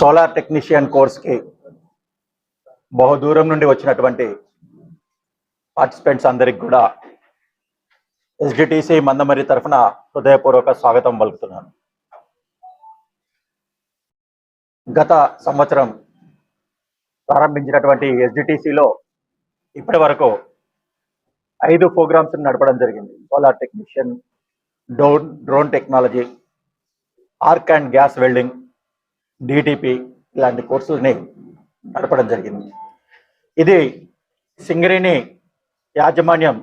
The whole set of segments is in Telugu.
సోలార్ టెక్నీషియన్ కోర్స్కి బహు దూరం నుండి వచ్చినటువంటి పార్టిసిపెంట్స్ అందరికి కూడా ఎస్డిటిసి మందమరి తరఫున హృదయపూర్వక స్వాగతం పలుకుతున్నాను. గత సంవత్సరం ప్రారంభించినటువంటి ఎస్డిటిసిలో ఇప్పటి వరకు ఐదు ప్రోగ్రామ్స్ నడపడం జరిగింది. Solar technician drone drone technology arc and gas welding DTP ఇలాంటి కోర్సుల్ని నడపడం జరిగింది. ఇది సింగరేణి యాజమాన్యం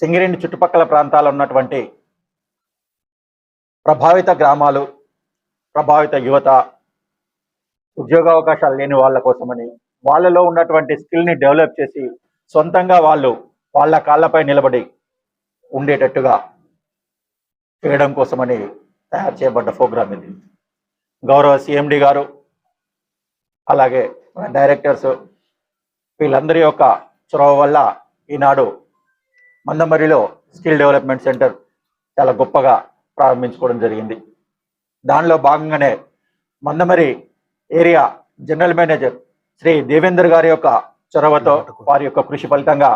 సింగరేణి చుట్టుపక్కల ప్రాంతాల్లో ఉన్నటువంటి ప్రభావిత గ్రామాలు ప్రభావిత యువత ఉద్యోగావకాశాలు లేని వాళ్ళ కోసమని వాళ్ళలో ఉన్నటువంటి స్కిల్ని డెవలప్ చేసి సొంతంగా వాళ్ళు వాళ్ళ కాళ్ళపై నిలబడి ఉండేటట్టుగా చేయడం కోసమని తయారు చేయబడ్డ ప్రోగ్రామ్ ఇది. గౌరవ సిఎండి గారు అలాగే డైరెక్టర్స్ వీళ్ళందరి యొక్క చొరవ వల్ల ఈనాడు మందమరిలో స్కిల్ డెవలప్మెంట్ సెంటర్ చాలా గొప్పగా ప్రారంభించుకోవడం జరిగింది. దానిలో భాగంగానే Mandamarri area general manager Shri Devender గారి యొక్క చొరవతో వారి యొక్క కృషి ఫలితంగా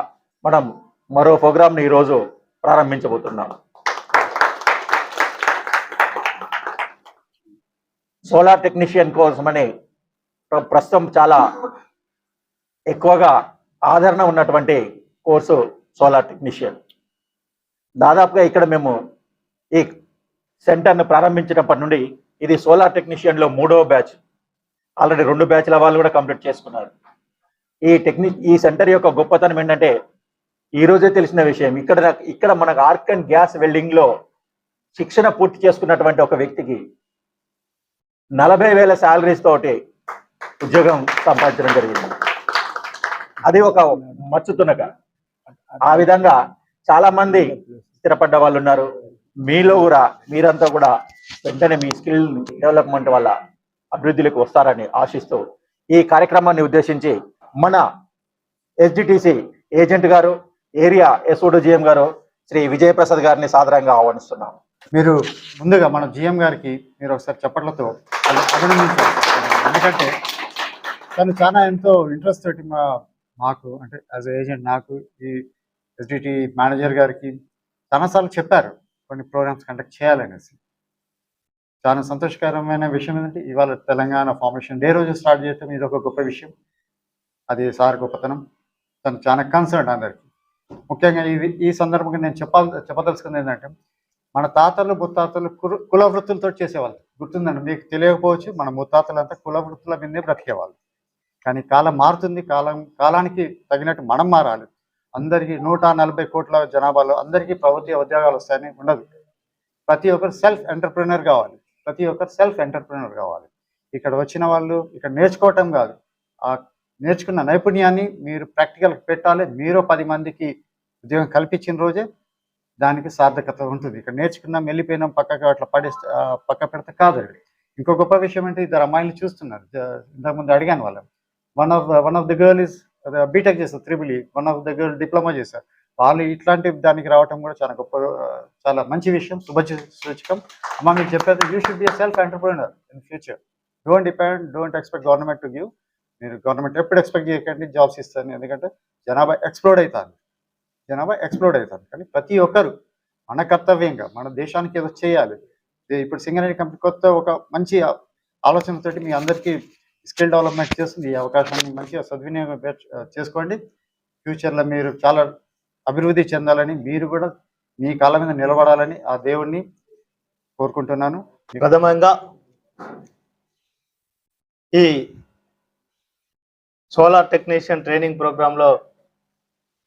మనం మరో ప్రోగ్రామ్ని ఈరోజు ప్రారంభించబోతున్నాం. సోలార్ టెక్నీషియన్ కోసమని ప్ర- ప్రస్తుతం చాలా ఎక్కువగా ఆదరణ ఉన్నటువంటి కోర్సు సోలార్ టెక్నీషియన్. దాదాపుగా ఇక్కడ మేము ఈ సెంటర్ను ప్రారంభించినప్పటి నుండి ఇది సోలార్ టెక్నీషియన్లో మూడవ బ్యాచ్. ఆల్రెడీ రెండు బ్యాచ్ల వాళ్ళు కూడా కంప్లీట్ చేసుకున్నారు. ఈ టెక్ని ఈ సెంటర్ యొక్క గొప్పతనం ఏంటంటే ఈరోజే తెలిసిన విషయం. ఇక్కడ నాకు- ఇక్కడ మనకు ఆర్క్ అండ్ గ్యాస్ వెల్డింగ్లో శిక్షణ పూర్తి చేసుకున్నటువంటి ఒక వ్యక్తికి నలభై వేల శాలరీస్ తోటి ఉద్యోగం సంపాదించడం జరిగింది. అది ఒక మచ్చుతునక. ఆ విధంగా చాలా మంది స్థిరపడ్డ వాళ్ళు ఉన్నారు. మీలో కూడా మీరంతా కూడా వెంటనే మీ స్కిల్ డెవలప్మెంట్ వల్ల అభివృద్ధిలోకి వస్తారని ఆశిస్తూ ఈ కార్యక్రమాన్ని ఉద్దేశించి మన ఎస్డిటిసి ఏజెంట్ గారు ఏరియా ఎస్ఓడు జిఎం గారు శ్రీ విజయప్రసాద్ గారిని సాదరంగా ఆహ్వానిస్తున్నాం. మీరు ముందుగా మన జిఎం గారికి మీరు ఒకసారి చెప్పట్లతో అభినందించాలి. ఎందుకంటే తను చాలా ఎంతో ఇంట్రెస్ట్ తోటి మా మాకు అంటే యాజ్ ఏజెంట్ నాకు ఈ ఎస్డిటి మేనేజర్ గారికి చాలాసార్లు చెప్పారు కొన్ని ప్రోగ్రామ్స్ కండక్ట్ చేయాలనేసి. చాలా సంతోషకరమైన విషయం ఏంటంటే ఇవాళ తెలంగాణ ఫార్మేషన్ డే రోజు స్టార్ట్ చేయటం ఇది ఒక గొప్ప విషయం. అది సార్ గొప్పతనం. తను చాలా కన్సర్న్ అందరికీ. ముఖ్యంగా ఇది ఈ సందర్భంగా నేను చెప్పాల్ చెప్పదలుచుకుంది ఏంటంటే మన తాతలు ముత్తాతలు కుల కుల వృత్తులతో చేసేవాళ్ళు. గుర్తుందండి మీకు తెలియకపోవచ్చు మన ముత్తాతలంతా కుల వృత్తుల మీదే బ్రతికేవాళ్ళు. కానీ కాలం మారుతుంది కాలం కాలానికి తగినట్టు మనం మారాలి. అందరికీ నూట నలభై కోట్ల జనాభాలో అందరికీ ప్రభుత్వ ఉద్యోగాలు వస్తాయని ఉండదు. ప్రతి ఒక్కరు సెల్ఫ్ ఎంటర్ప్రినర్ కావాలి. ప్రతి ఒక్కరు సెల్ఫ్ ఎంటర్ప్రినర్ కావాలి. ఇక్కడ వచ్చిన వాళ్ళు ఇక్కడ నేర్చుకోవటం కాదు. ఆ నేర్చుకున్న నైపుణ్యాన్ని మీరు ప్రాక్టికల్ పెట్టాలి. మీరు పది మందికి ఉద్యోగం కల్పించిన రోజే దానికి సార్థకత ఉంటుంది. ఇక్కడ నేర్చుకున్నాం వెళ్ళిపోయినాం పక్కకు అట్లా పడేస్తే పక్క పెడితే కాదు ఇంకో గొప్ప విషయం అంటే ఇద్దరు అమ్మాయిలు చూస్తున్నారు. ఇంతకుముందు అడిగాను వాళ్ళని. One of one of the girl is BTech చేస్తారు triple one of the girl diploma చేశారు. వాళ్ళు ఇట్లాంటి దానికి రావటం కూడా చాలా గొప్ప చాలా మంచి విషయం. శుభ సూచకం. అమ్మ మీకు చెప్పేది you should be self entrepreneur in future don't depend don't expect government to give మీరు గవర్నమెంట్ ఎప్పుడు ఎక్స్పెక్ట్ చేయకండి జాబ్స్ ఇస్తాను ఎందుకంటే జనాభా ఎక్స్ప్లోడ్ అవుతుంది. జనాభా ఎక్స్ప్లోడ్ అవుతారు కానీ ప్రతి ఒక్కరు మన కర్తవ్యంగా మన దేశానికి ఏదో చేయాలి. ఇప్పుడు సింగరేణి కంపెనీ కొత్త ఒక మంచి ఆలోచనతోటి మీ అందరికీ స్కిల్ డెవలప్మెంట్ చేస్తుంది. ఈ అవకాశాన్ని మంచిగా సద్వినియోగం చేసుకోండి. ఫ్యూచర్లో మీరు చాలా అభివృద్ధి చెందాలని మీరు కూడా మీ కాళ్ళ మీద నిలబడాలని ఆ దేవుణ్ణి కోరుకుంటున్నాను. ప్రథమంగా ఈ సోలార్ టెక్నీషియన్ ట్రైనింగ్ ప్రోగ్రాంలో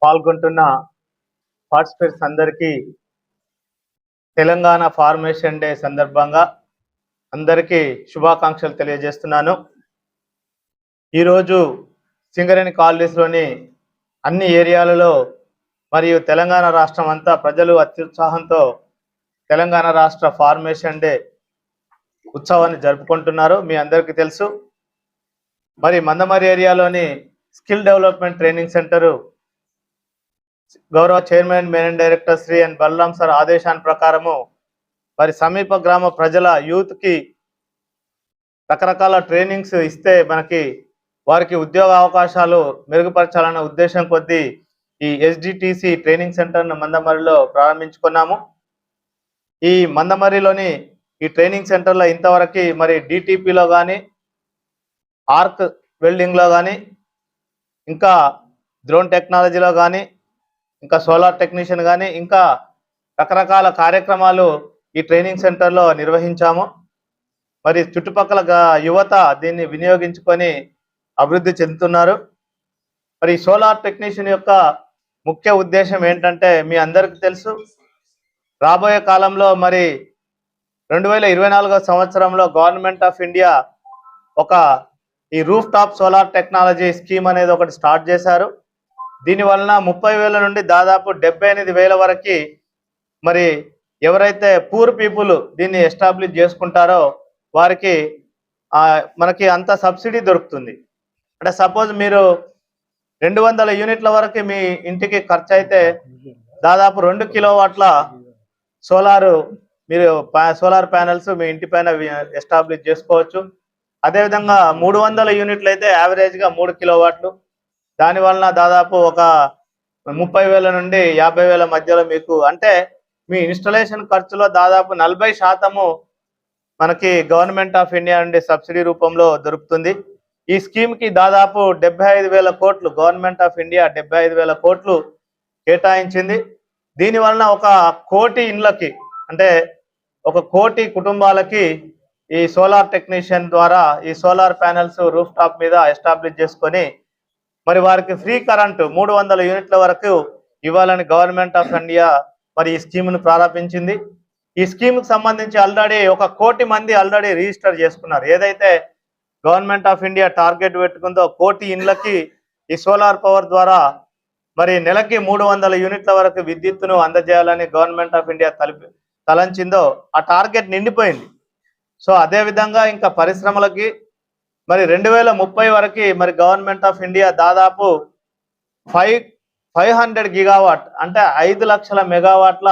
పాల్గొంటున్న పార్టిసిపేట్స్ అందరికీ తెలంగాణ ఫార్మేషన్ డే సందర్భంగా అందరికీ శుభాకాంక్షలు తెలియజేస్తున్నాను. ఈరోజు సింగరేణి కాలనీస్లోని అన్ని ఏరియాలలో మరియు తెలంగాణ రాష్ట్రం అంతా ప్రజలు అత్యుత్సాహంతో తెలంగాణ రాష్ట్ర ఫార్మేషన్ డే ఉత్సవాన్ని జరుపుకుంటున్నారు. మీ అందరికీ తెలుసు. మరి మందమరి ఏరియాలోని స్కిల్ డెవలప్మెంట్ ట్రైనింగ్ సెంటరు గౌరవ chairman manage director Shri N Balaram sir ఆదేశాన్ని ప్రకారము మరి సమీప గ్రామ ప్రజల యూత్కి రకరకాల ట్రైనింగ్స్ ఇస్తే మనకి వారికి ఉద్యోగ అవకాశాలు మెరుగుపరచాలన్న ఉద్దేశం కొద్దీ ఈ ఎస్డిటిసి ట్రైనింగ్ సెంటర్ను మందమరిలో ప్రారంభించుకున్నాము. ఈ మందమరిలోని ఈ ట్రైనింగ్ సెంటర్లో ఇంతవరకు మరి డిటిపిలో కానీ ఆర్క్ వెల్డింగ్లో కానీ ఇంకా డ్రోన్ టెక్నాలజీలో కానీ ఇంకా సోలార్ టెక్నీషియన్ కానీ ఇంకా రకరకాల కార్యక్రమాలు ఈ ట్రైనింగ్ సెంటర్లో నిర్వహించాము. మరి చుట్టుపక్కల యువత దీన్ని వినియోగించుకొని అభివృద్ధి చెందుతున్నారు. మరి సోలార్ టెక్నీషియన్ యొక్క ముఖ్య ఉద్దేశం ఏంటంటే మీ అందరికీ తెలుసు. రాబోయే కాలంలో మరి రెండు వేల ఇరవై నాలుగో సంవత్సరంలో గవర్నమెంట్ ఆఫ్ ఇండియా ఒక ఈ roof top solar technology scheme అనేది ఒకటి స్టార్ట్ చేశారు. దీని వలన ముప్పై వేల నుండి దాదాపు డెబ్బై ఎనిమిది వేల వరకు మరి ఎవరైతే పూర్ పీపుల్ దీన్ని ఎస్టాబ్లిష్ చేసుకుంటారో వారికి మనకి అంత సబ్సిడీ దొరుకుతుంది. అంటే సపోజ్ మీరు రెండు వందల యూనిట్ల వరకు మీ ఇంటికి ఖర్చు అయితే దాదాపు రెండు కిలో వాట్ల సోలార్ మీరు సోలార్ ప్యానెల్స్ మీ ఇంటి పైన ఎస్టాబ్లిష్ చేసుకోవచ్చు. అదేవిధంగా మూడు వందల యూనిట్లు అయితే యావరేజ్గా మూడు కిలో వాట్లు దాని వలన దాదాపు ఒక ముప్పై వేల నుండి యాభై వేల మధ్యలో మీకు అంటే మీ ఇన్స్టలేషన్ ఖర్చులో దాదాపు నలభై శాతము మనకి గవర్నమెంట్ ఆఫ్ ఇండియా నుండి సబ్సిడీ రూపంలో దొరుకుతుంది. ఈ స్కీమ్కి దాదాపు డెబ్బై ఐదు వేల కోట్లు గవర్నమెంట్ ఆఫ్ ఇండియా డెబ్బై ఐదు వేల కోట్లు కేటాయించింది. దీని వలన ఒక కోటి ఇండ్లకి అంటే ఒక కోటి కుటుంబాలకి ఈ సోలార్ టెక్నీషియన్ ద్వారా ఈ సోలార్ ప్యానెల్స్ రూఫ్ టాప్ మీద ఎస్టాబ్లిష్ చేసుకొని మరి వారికి ఫ్రీ కరెంటు మూడు వందల యూనిట్ల వరకు ఇవ్వాలని గవర్నమెంట్ ఆఫ్ ఇండియా మరి ఈ స్కీమ్ను ప్రారంభించింది. ఈ స్కీమ్కి సంబంధించి ఆల్రెడీ ఒక కోటి మంది ఆల్రెడీ రిజిస్టర్ చేసుకున్నారు. ఏదైతే గవర్నమెంట్ ఆఫ్ ఇండియా టార్గెట్ పెట్టుకుందో కోటి ఇండ్లకి ఈ సోలార్ పవర్ ద్వారా మరి నెలకి మూడు వందల యూనిట్ల వరకు విద్యుత్తును అందజేయాలని గవర్నమెంట్ ఆఫ్ ఇండియా తలిపి తలంచిందో ఆ టార్గెట్ నిండిపోయింది. సో అదే విధంగా ఇంకా పరిశ్రమలకి మరి రెండు వేల ముప్పై వరకు మరి గవర్నమెంట్ ఆఫ్ ఇండియా దాదాపు ఫైవ్ ఫైవ్ హండ్రెడ్ గిగావాట్ అంటే ఐదు లక్షల మెగావాట్ల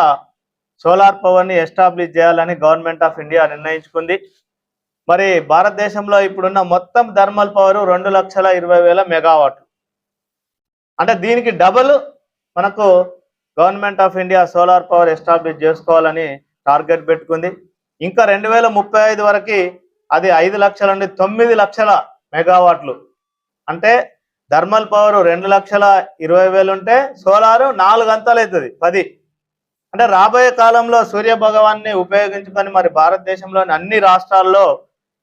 సోలార్ పవర్ని ఎస్టాబ్లిష్ చేయాలని గవర్నమెంట్ ఆఫ్ ఇండియా నిర్ణయించుకుంది. మరి భారతదేశంలో ఇప్పుడున్న మొత్తం థర్మల్ పవర్ రెండు లక్షల ఇరవై వేల మెగావాట్లు అంటే దీనికి డబుల్ మనకు government of India solar power establish చేసుకోవాలని టార్గెట్ పెట్టుకుంది. ఇంకా రెండు వేల ముప్పై ఐదు వరకు అది ఐదు లక్షల నుండి తొమ్మిది లక్షల మెగావాట్లు. అంటే థర్మల్ పవర్ రెండు లక్షల ఇరవై వేలు ఉంటే సోలారు నాలుగు అంతలు అవుతుంది పది. అంటే రాబోయే కాలంలో సూర్య భగవాన్ని ఉపయోగించుకొని మరి భారతదేశంలోని అన్ని రాష్ట్రాల్లో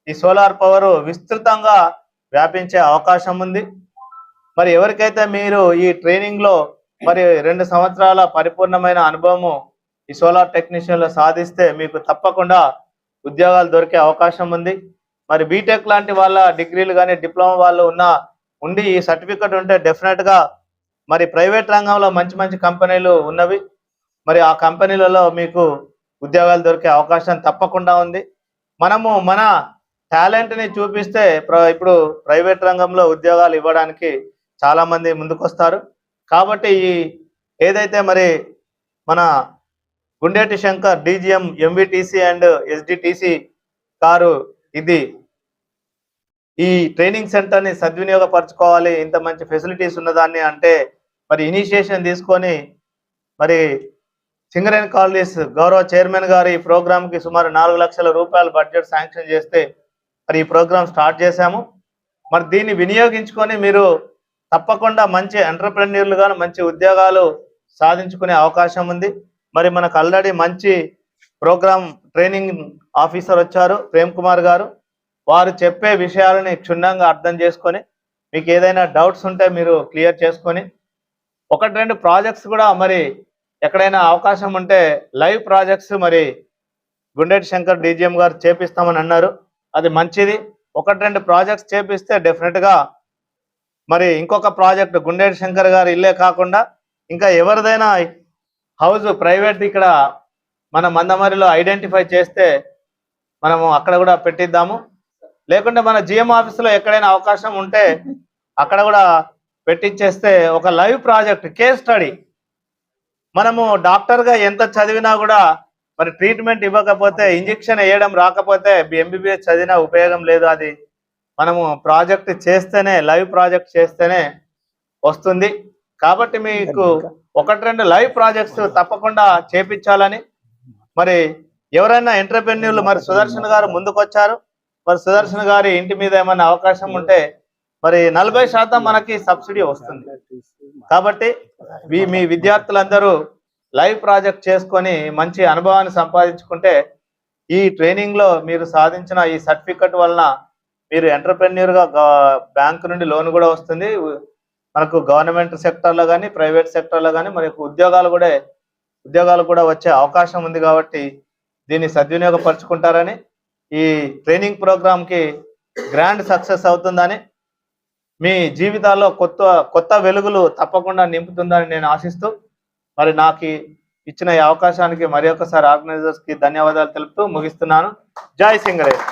ఈ సోలార్ పవర్ విస్తృతంగా వ్యాపించే అవకాశం ఉంది. మరి ఎవరికైతే మీరు ఈ ట్రైనింగ్లో మరి రెండు సంవత్సరాల పరిపూర్ణమైన అనుభవము ఈ సోలార్ టెక్నీషియన్లో సాధిస్తే మీకు తప్పకుండా ఉద్యోగాలు దొరికే అవకాశం ఉంది. మరి బీటెక్ లాంటి వాళ్ళ డిగ్రీలు కానీ డిప్లొమా వాళ్ళు ఉన్న ఉండి ఈ సర్టిఫికెట్ ఉంటే డెఫినెట్గా మరి ప్రైవేట్ రంగంలో మంచి మంచి కంపెనీలు ఉన్నవి. మరి ఆ కంపెనీలలో మీకు ఉద్యోగాలు దొరికే అవకాశం తప్పకుండా ఉంది. మనము మన టాలెంట్ని చూపిస్తే ప్ర- ఇప్పుడు ప్రైవేట్ రంగంలో ఉద్యోగాలు ఇవ్వడానికి చాలామంది ముందుకు ముందుకొస్తారు. కాబట్టి ఈ ఏదైతే మరి మన Gundeti Shankar DGM MVTC and SDTC car ఇది. ఈ ట్రైనింగ్ సెంటర్ని సద్వినియోగపరచుకోవాలి. ఇంత మంచి ఫెసిలిటీస్ ఉన్నదాన్ని అంటే మరి ఇనిషియేషన్ తీసుకొని మరి సింగరేణి కాలనీస్ గౌరవ చైర్మన్ గారు ఈ ప్రోగ్రాంకి సుమారు నాలుగు లక్షల రూపాయల బడ్జెట్ శాంక్షన్ చేస్తే మరి ఈ ప్రోగ్రామ్ స్టార్ట్ చేశాము. మరి దీన్ని వినియోగించుకొని మీరు తప్పకుండా మంచి ఎంటర్ప్రెన్యూర్లు మంచి ఉద్యోగాలు సాధించుకునే అవకాశం ఉంది. మరి మనకు ఆల్రెడీ మంచి ప్రోగ్రామ్ ట్రైనింగ్ ఆఫీసర్ వచ్చారు ప్రేమ్ కుమార్ గారు. వారు చెప్పే విషయాలని క్షుణ్ణంగా అర్థం చేసుకొని మీకు ఏదైనా డౌట్స్ ఉంటే మీరు క్లియర్ చేసుకొని ఒకటి రెండు ప్రాజెక్ట్స్ కూడా మరి ఎక్కడైనా అవకాశం ఉంటే లైవ్ ప్రాజెక్ట్స్ మరి గుండెటి శంకర్ డీజీఎం గారు చేపిస్తామని అన్నారు. అది మంచిది. ఒకటి రెండు ప్రాజెక్ట్స్ చేపిస్తే డెఫినెట్గా మరి ఇంకొక ప్రాజెక్ట్ గుండెటి శంకర్ గారు ఇల్లే కాకుండా ఇంకా ఎవరిదైనా హౌస్ ప్రైవేట్ ఇక్కడ మన మందమరిలో ఐడెంటిఫై చేస్తే మనము అక్కడ కూడా పెట్టిద్దాము. లేకుంటే మన జిఎం ఆఫీసులో ఎక్కడైనా అవకాశం ఉంటే అక్కడ కూడా పెట్టించేస్తే ఒక లైవ్ ప్రాజెక్ట్ కేస్ స్టడీ. మనము డాక్టర్గా ఎంత చదివినా కూడా మరి ట్రీట్మెంట్ ఇవ్వకపోతే ఇంజెక్షన్ వేయడం రాకపోతే ఎంబీబీఎస్ చదివినా ఉపయోగం లేదు అది. మనము ప్రాజెక్ట్ చేస్తేనే లైవ్ ప్రాజెక్ట్ చేస్తేనే వస్తుంది. కాబట్టి మీకు ఒకటి రెండు లైవ్ ప్రాజెక్ట్స్ తప్పకుండా చేపించాలని. మరి ఎవరైనా ఎంటర్ప్రెన్యూర్లు మరి సుదర్శన్ గారు ముందుకొచ్చారు. మరి సుదర్శన్ గారి ఇంటి మీద ఏమైనా అవకాశం ఉంటే మరి నలభై శాతం మనకి సబ్సిడీ వస్తుంది. కాబట్టి మీ- మీ విద్యార్థులందరూ లైవ్ ప్రాజెక్ట్ చేసుకొని మంచి అనుభవాన్ని సంపాదించుకుంటే ఈ ట్రైనింగ్లో మీరు సాధించిన ఈ సర్టిఫికెట్ వలన మీరు ఎంటర్ప్రెన్యూర్గా బ్యాంక్ నుండి లోన్ కూడా వస్తుంది. మనకు గవర్నమెంట్ సెక్టర్లో కానీ ప్రైవేట్ సెక్టర్లో కానీ మనకు ఉద్యోగాలు కూడా ఉద్యోగాలు కూడా వచ్చే అవకాశం ఉంది కాబట్టి దీన్ని సద్వినియోగపరుచుకుంటారని ఈ ట్రైనింగ్ ప్రోగ్రాంకి గ్రాండ్ సక్సెస్ అవుతుందని మీ జీవితాల్లో కొత్త కొత్త వెలుగులు తప్పకుండా నింపుతుందని నేను ఆశిస్తూ మరి నాకు ఇచ్చిన ఈ అవకాశానికి మరి ఒకసారి ఆర్గనైజర్స్కి ధన్యవాదాలు తెలుపుతూ ముగిస్తున్నాను. జై సింగరేజ్